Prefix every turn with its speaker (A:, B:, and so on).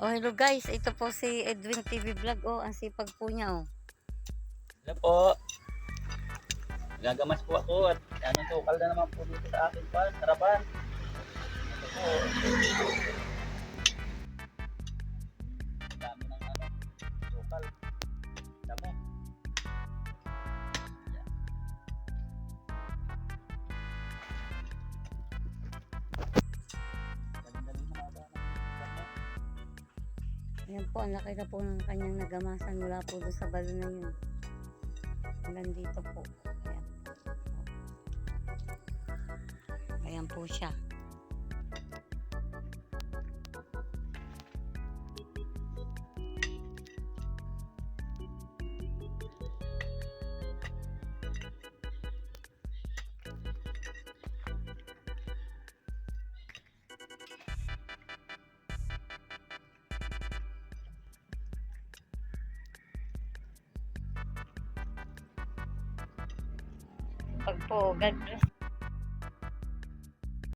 A: Oh, hello guys. Ito po si Edwin TV Vlog. Oh, ang sipag po niya, oh.
B: Hello po. Gagamas po ako at ano tukal na naman po dito sa akin pa, sarapan. Ito po. Dami ng ano, tukal.
A: Ayan po, ang laki na po ng kanyang nagamasan mula po doon sa balon na yun. Hanggang dito po. Ayan. Ayan po siya. Pag po, God bless